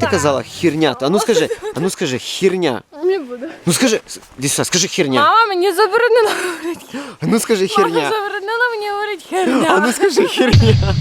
як ти казала хірня? А ну скажи, а ну скажи, хірня. Не буду. Ну скажи, Діса, скажи хірня. Мама мені заборонила говорити. А ну скажи Мама хірня. заборонила мені говорити А ну скажи хірня.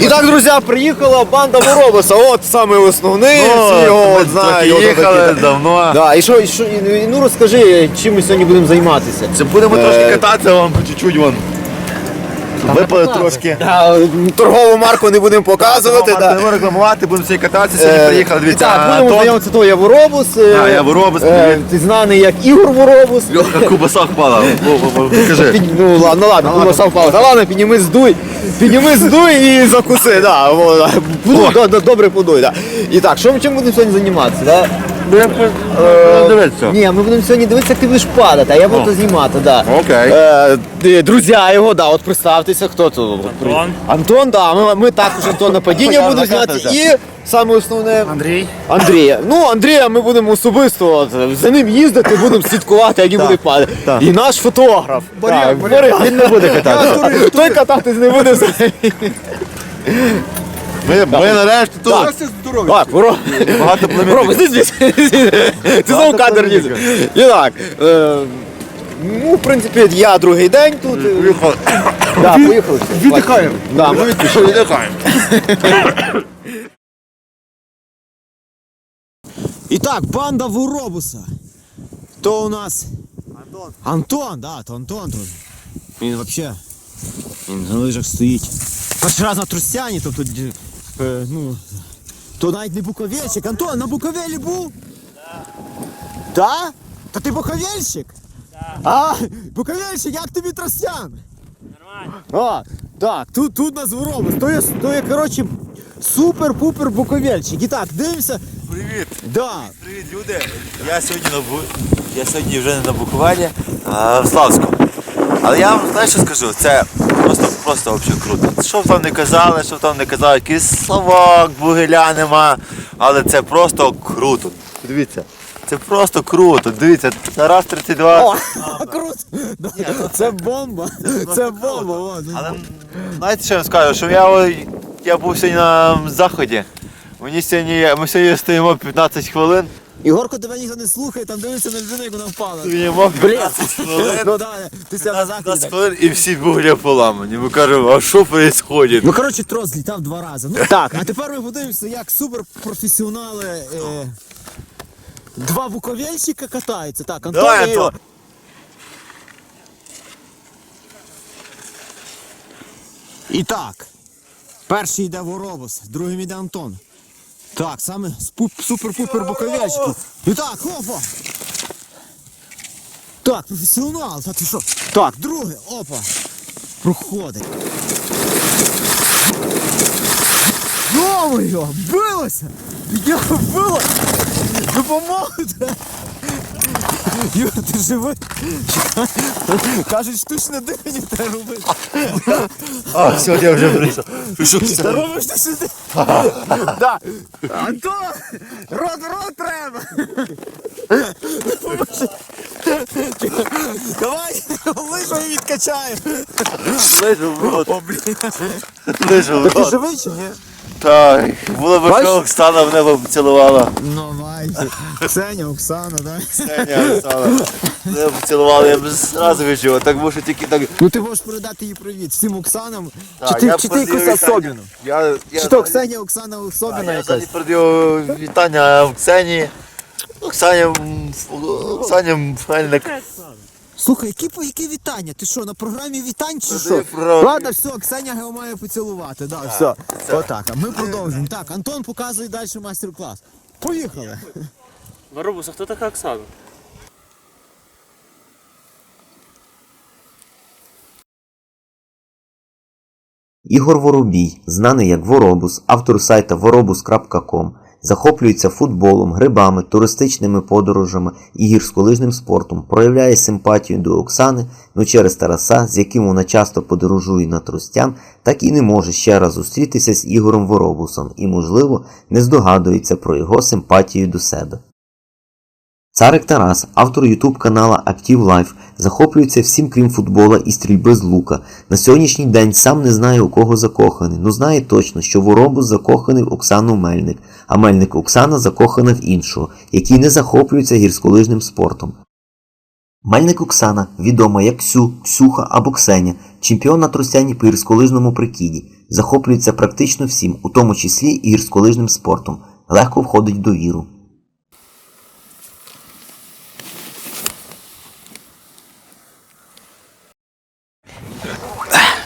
І так, друзі, приїхала банда Воробуса. От саме основний. всі його от знають. от їхали такі, давно. Да, і що, і що, і, ну розкажи, чим ми сьогодні будемо займатися. Це будемо Е, трошки кататися вам по чуть-чуть вон. Випали трошки. Да, торгову марку не будемо показувати. Будемо Да. будемо рекламувати, будемо сьогодні кататися. Сьогодні Е, приїхали, і дивіться. Так, будемо Антон, знайомитися, то я Воробус. е, А, я Воробус, е, привіт. Ти знаний як Ігор Воробус. Льоха кубаса впала. Во, во, во, Покажи. Під- Ну ладно, ладно, ну, сам впав. Та ладно, підніми здуй, підніми здуй і закуси, да, во, да. Подуй, добре подуй, да. І так, що ми чим будемо сьогодні займатися, да? Е, Дивіться. Ні, ми будемо сьогодні дивитися, як ти будеш падати, а я буду знімати, да. Окей. Е, друзі його, да, от представтеся, хто тут. Антон. Антон, да, ми, ми також Антон на падіння будемо знімати. накатався. І саме основне Андрій. Андрія. Ну, Андрія ми будемо особисто от, за ним їздити, будемо слідкувати, як він буде падати. І наш фотограф. Так, Боря, він не буде кататися. Той кататись не буде взагалі. Ми, ми нарешті тут. Так, Боро. Багато Рома, племінників. здесь, Ти знову кадр лізе. І так. е, Ну, в принципі, я другий день тут. Поїхали. Да, поїхали. Віддихаємо. Да, ми. І так, банда Воробуса. То у нас. Антон. Антон, да, то Антон тут. Він взагалі. Він на лижах стоїть. Перший раз на Трустяні, тобто. Е, ну. То навіть не буковельщик. Антон, на Буковелі був? Так. Да? Та ти буковельщик? Так. А, буковельщик, як тобі Тростян? Нормально. А, так, тут, тут нас Воробус. То є, то є, коротше, супер-пупер буковельщик. І так, дивимося. Привіт. Да. Привіт, люди. Я сьогодні на Бу... я сьогодні вже не на Буковелі, а в Славську. Але я вам знаєш, що скажу? Це просто просто взагалі круто. Що б там не казали, що б там не казали, якийсь словак, бугеля нема. Але це просто круто. Дивіться. Це просто круто. Дивіться, Тарас 32. О, круто. Це бомба. Це бомба. о. Але знаєте, що я вам скажу? Що я, я був сьогодні на заході. Мені сьогодні, ми сьогодні стоїмо 15 хвилин. Ігорко, тебе ніхто не слухає, там дивишся на людину, як вона впала. Стоїмо Блін. 15 хвилин. Ну да, ти ся на 15 заході. хвилин і всі бугля поламані. Ми кажемо, а що відбувається? Ну, коротше, трос злітав два рази. Ну, так, а тепер ми подивимося, як суперпрофесіонали. Е, два буковельщика катаються. Так, Антон Давай, і Ігор. Антон. І так. Перший йде Воробус, другим йде Антон. Так, саме супер-пупер буковельщики. І так, опа! Так, професіонал, та ти що? Так, друге, опа. Проходить. Йо-моє, билося! Я било! Допоможете! Йо, ти живий? Кажуть, штучне дихання треба робити. А, сьогодні я вже прийшов. Та робиш ти сюди. Да. Антон! Рот, рот треба! Давай, лижу і відкачаю. Лежу в рот. Лежу в Ти живий чи ні? Так, було б що Оксана в небо цілувала. Ну, майже. Ксеня, Оксана, да? Ксеня, Оксана. Мене б я б зразу відчув. Так може тільки так. Ну ти можеш передати їй привіт всім Оксанам. Так, чи ти, чи ти передаю якусь вітання. Я, я, Чи то Ксенія, Оксана особлива я якась? взагалі передаю вітання Оксані. Оксані, Оксані Мельник. Слухай, які, які вітання? Ти що, на програмі вітань чи що? Ладно, все, Ксеня його має поцілувати. Да, все. Отак. А ми продовжуємо. Так, Антон показує далі майстер-клас. Поїхали. Воробус, а хто така Оксана? Ігор Воробій, знаний як Воробус, автор сайта vorobus.com, захоплюється футболом, грибами, туристичними подорожами і гірськолижним спортом, проявляє симпатію до Оксани, ну через Тараса, з яким вона часто подорожує на Трустян, так і не може ще раз зустрітися з Ігорем Воробусом і, можливо, не здогадується про його симпатію до себе. Царик Тарас, автор ютуб канала Active Life, захоплюється всім крім футбола і стрільби з лука. На сьогоднішній день сам не знає у кого закоханий, ну знає точно, що Воробус закоханий в Оксану Мельник, а Мельник Оксана закохана в іншого, який не захоплюється гірськолижним спортом. Мельник Оксана, відома як Ксю, Ксюха або Ксеня, чемпіон на тростяні по гірськолижному прикіді, захоплюється практично всім, у тому числі і гірськолижним спортом, легко входить в довіру.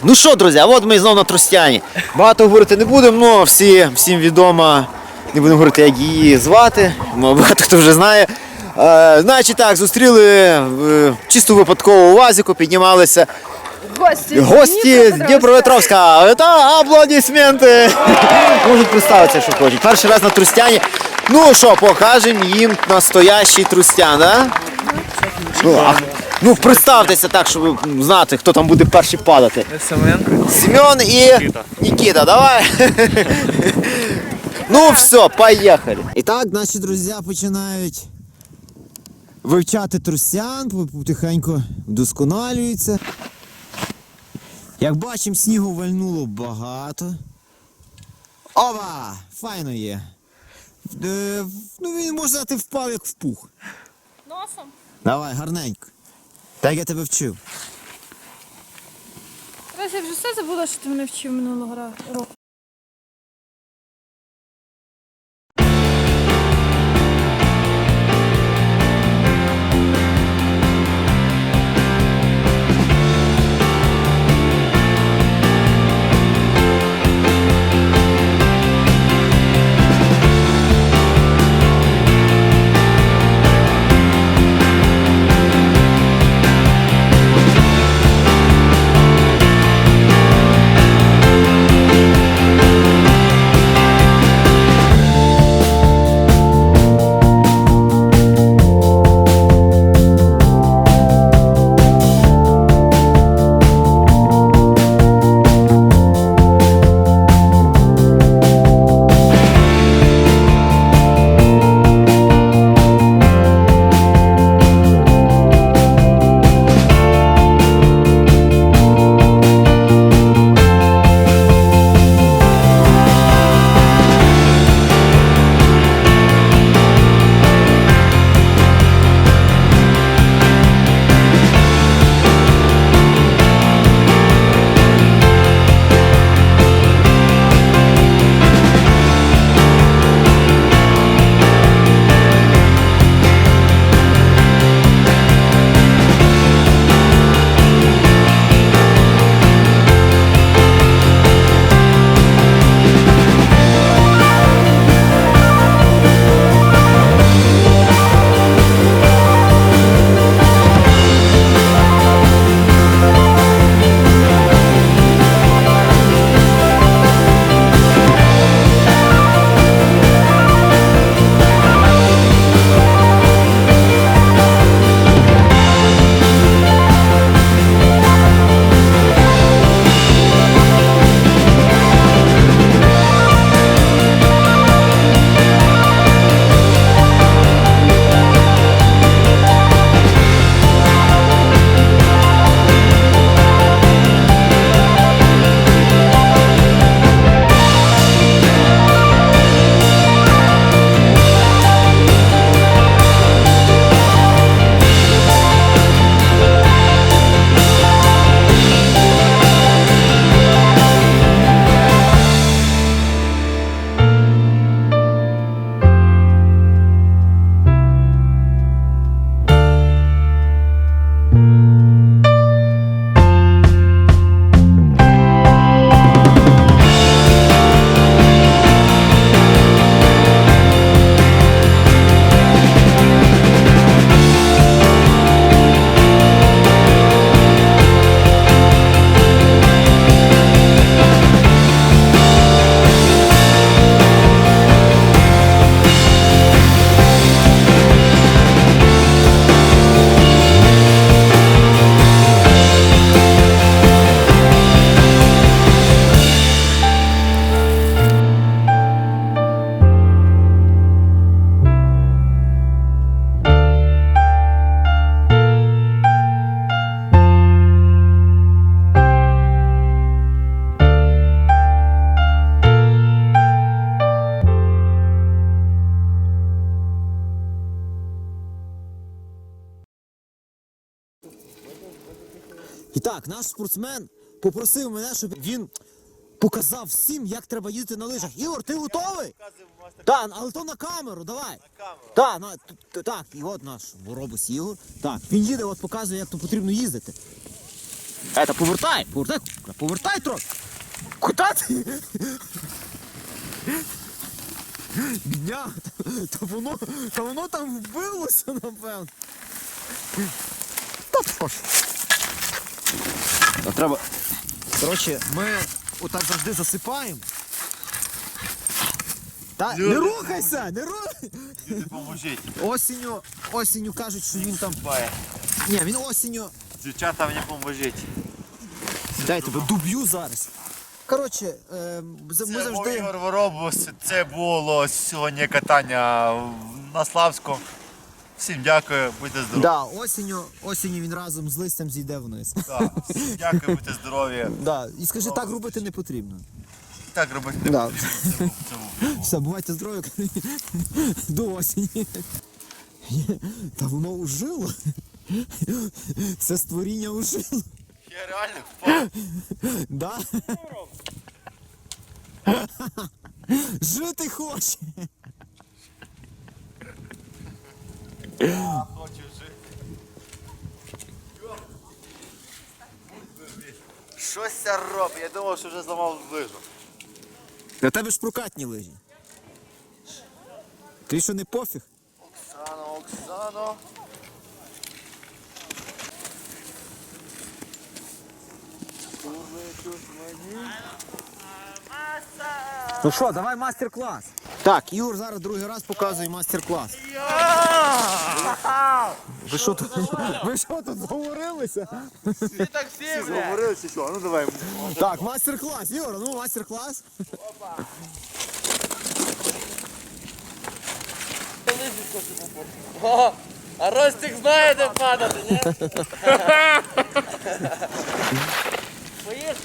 Ну що, друзі, а от ми знову на Тростяні. Багато говорити не будемо, але всі, всім відомо, не будемо говорити, як її звати, ну, багато хто вже знає. Е, значить так, зустріли е, чисто випадково у Вазіку, піднімалися Гості. гості з Дніпропетровська. Та аплодисменти. Можуть представитися, що хочуть. Перший раз на Трустяні. Ну що, покажемо їм настоящий Трустян, да? Ну, а, ну представтеся так, щоб знати, хто там буде перший падати. Семенко. Семен і Никита, давай. ну все, поїхали. І так, наші друзі починають вивчати трустян, потихеньку вдосконалюються. Як бачимо, снігу вальнуло багато. Ова! Файно є. Е, ну він можна сказати впав як в пух. Носом. Давай, гарненько. Так я тебе вчив. Раз я вже все забула, що ти мене вчив минулого року. Так, наш спортсмен попросив мене, щоб він показав всім, як треба їздити на лижах. Ігор, ти готовий? Так, але то на камеру, давай. Так, на, т- т- так, і от наш воробус Ігор. Так, він їде, от показує, як то потрібно їздити. Ета, повертай, повертай, повертай трохи. Куди ти? Бідня, та воно, та воно там вбилося, напевно. Та пош. Та треба. Коротше, ми отак завжди засипаємо. Та не рухайся, не рухайся. Люди, поможіть. Осінню, осінню кажуть, що він там. Ні, він осінню. Дівчата, мені поможіть. Дай тебе дуб'ю зараз. Коротше, е, ми Це завжди. Ігор Воробус. Це було сьогодні катання на Славську. Всім дякую, будьте здорові. Да, осінню, осінню він разом з листям зійде вниз. Так, всім дякую, будьте здорові. Да. І скажи, так робити не потрібно. Так робити не Да. потрібно. Все, бувайте здорові до осені. Та воно ужило. Це створіння ужило. Я реально впав. Да? Жити хоче. Хочу жити. Щось це робить. Я думав, що вже зламав лижу. На тебе ж прокатні лижі. Ти що не пофіг? Оксано, Оксано. Ну що, давай мастер-клас. Так, Ігор зараз другий раз показує мастер-клас. Ви що тут? Ви що тут зговорилися? Зговорилися, що? Ну давай. Так, мастер-клас. Ігор, ну мастер-клас. О, а Ростик знає, де падати, ні? Поїхали.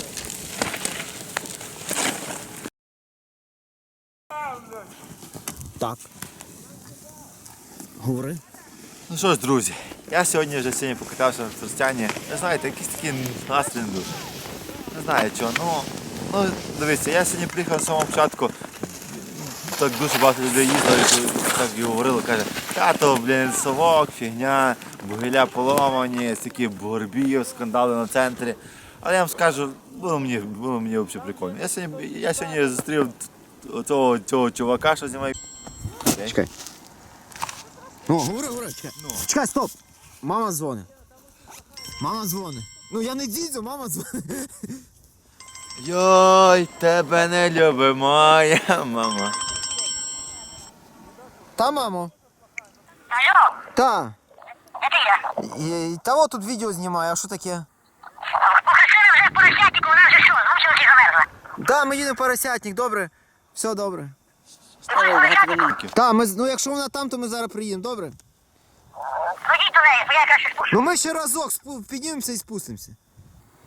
Так. Говори. Ну що ж, друзі, я сьогодні вже сьогодні покатався на Тростяні. Ви знаєте, якийсь такий настрій не дуже. Не знаю чого. Ну, ну дивіться, я сьогодні приїхав з самого початку. Так дуже багато людей їздили, так і говорили, каже, тато, блін, совок, фігня, бугеля поломані, такі бугорбів, скандали на центрі. Але я вам скажу, було мені, було мені взагалі прикольно. Я сьогодні, я сьогодні зустрів цього, цього чувака, що знімає. Чекай. Ну, говори, говори, чекай. Чекай, стоп. Мама дзвонить. Мама дзвонить. Ну я не дідзю, мама дзвонить. Йой, тебе не любить моя мама. Та, мамо. Алло, Та. де ти є? Е, Та от тут відео знімаю, а що таке? Похрестили вже поросятнику, вона вже що, змучилась і замерзла. Та, ми їдемо поросятник, добре. Все добре. Поросятнику, Та, ми, з- ну якщо вона там, то ми зараз приїдемо, добре? ходіть до неї, бо я краще спущу. Ну ми ще разок спу- піднімемося і спустимося.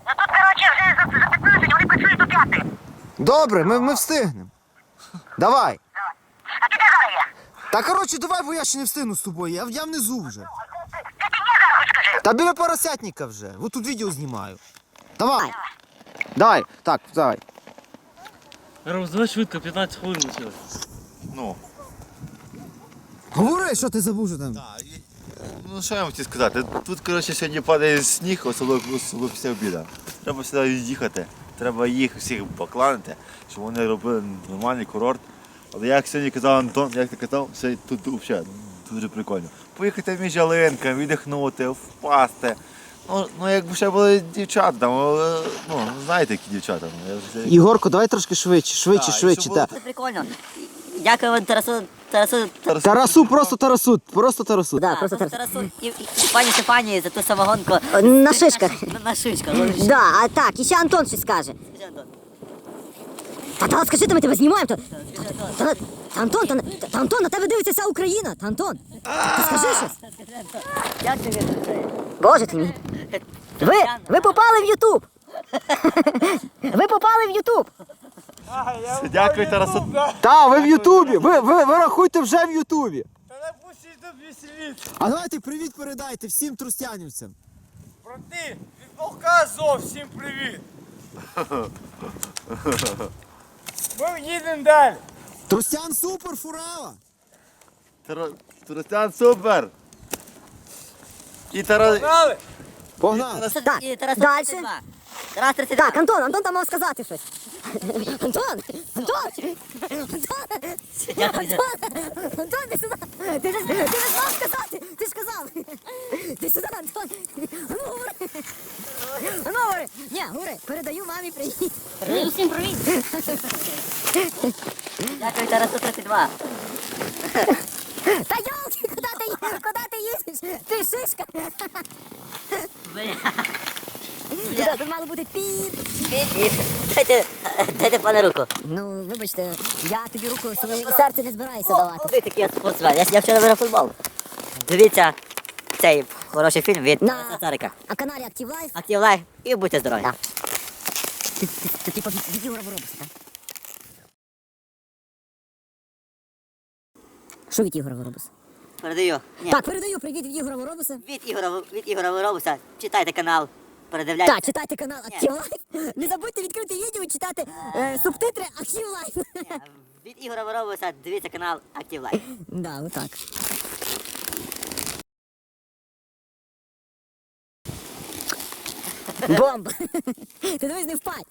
Ну тут, коротше, вже за, за 15, вони працюють до п'яти. Добре, ми, ми встигнемо. Давай. А ти де зараз є? Та коротше, давай, бо я ще не встигну з тобою. Я, я внизу вже. Ти ти мені зараз хоч скажи. Та біля поросятника вже. От тут відео знімаю. Давай. Давай, так, давай. Ром, швидко, 15 хвилин лишилось. Ну, Говори, що ти забув, там. ну що я вам хотів сказати? Тут, коротше, сьогодні падає сніг, особливо, особливо після обіду. Треба сюди їхати. Треба їх всіх покланити, щоб вони робили нормальний курорт. Але як сьогодні казав Антон, як ти казав, все тут взагалі дуже прикольно. Поїхати між ялинками, віддихнути, впасти. Ну, ну якби ще були дівчата, там, але, ну, знаєте, які дівчата. ну, я вже- Ігорко, давай трошки швидше, швидше, Так, швидше. щоб Та. було- Це прикольно. Дякую вам, Тарасу, Тарасу, Тарасу, просто Тарасу, просто Тарасу. да, просто Тарасу і, і, і пані Стефанії за ту самогонку. На шишках. На, на шишках. Да, а так, і ще Антон щось скаже. Та, та скажи, то ми тебе знімаємо. То, та, та, та, Антон, та, та, Антон, на тебе дивиться вся Україна. Та Антон, та скажи щось. Як це? Боже ти мій. Ви, ви попали в Ютуб. Ви попали в Ютуб. Дякую, Тарасу. Та, ви в Ютубі. Ви, ви, ви рахуйте вже в Ютубі. А давайте привіт передайте всім трустянівцям. Брати, від Бога зовсім привіт. Ми їдемо далі. Трустян супер, фурава! Туростян супер! І Тарас... Погнали! Так, Тарас 32. Так, Антон, Антон там мав сказати щось. Антон! Антон! Антон! Антон! Антон, ти сюди! Ти ж, ти ж мав сказати! Ти ж сказав! Ти сюди, Антон! Ну говори! Ну говори! Ні, говори, передаю мамі привіт! Усім привіт. Дякую, Тарас 32. Пане руку. Ну, вибачте, я тобі руку своє серце не збираюся давати. Ви такий спортсмен. Я, я вчора виграв футбол. Дивіться цей хороший фільм від На- Тараса А каналі Active Life Актив лайф і будьте здорові. Так. Ти, ти, ти типу від, від Ігора Воробуса, так? Що від Ігора Воробуса? Передаю. Ні. Так, передаю привіт від Ігора Воробуса. Від Ігора, від Ігора Воробуса. Читайте канал. Передивляйте. Так, читайте канал Актів Лайф. Не забудьте відкрити відео і читати е, субтитри Актів Лайф. Від Ігора Воробуса дивіться канал Актів Лайф. Да, отак. Бомба! Ти дивись, не впадь!